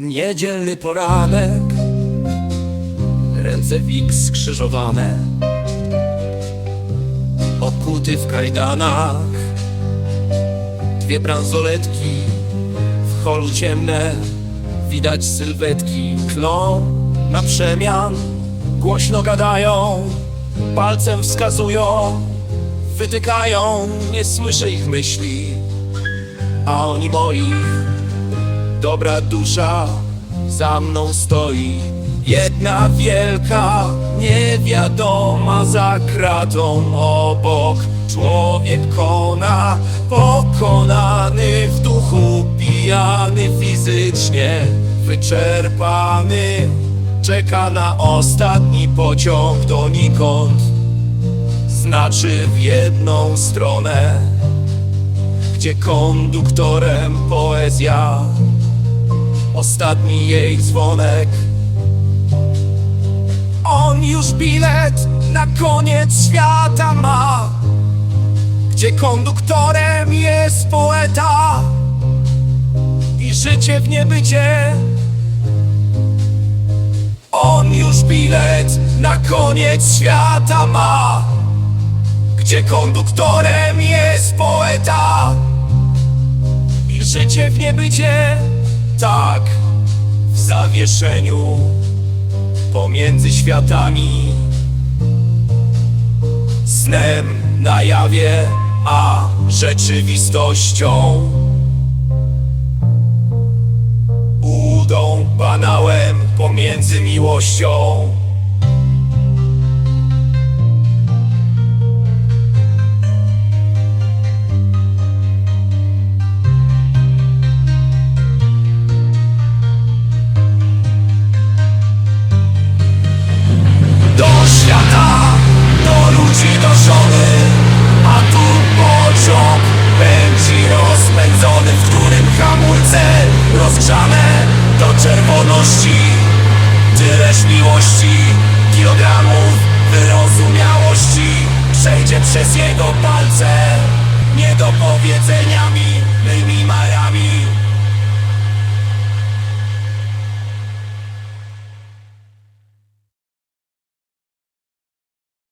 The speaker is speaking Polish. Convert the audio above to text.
Niedzielny poranek. Ręce wik skrzyżowane. Okuty w kajdanach. Dwie bransoletki W holu ciemne. Widać sylwetki Klą na przemian. Głośno gadają Palcem wskazują. Wytykają Nie słyszę ich myśli. A oni moich Dobra dusza za mną stoi. Jedna wielka, niewiadoma za kratą obok. Człowiek kona, pokonany w duchu Pijany fizycznie, wyczerpany. Czeka na ostatni pociąg donikąd. Znaczy w jedną stronę Gdzie konduktorem poezja Ostatni jej dzwonek. On już bilet na koniec świata ma Gdzie konduktorem jest poeta. I życie w niebycie. On już bilet na koniec świata ma Gdzie konduktorem jest poeta. I życie w niebycie Tak, w zawieszeniu Pomiędzy światami. Snem na jawie, a rzeczywistością. Udą, banałem pomiędzy miłością Tyleż miłości, kilogramów wyrozumiałości. Przejdzie przez jego palce niedopowiedzeniami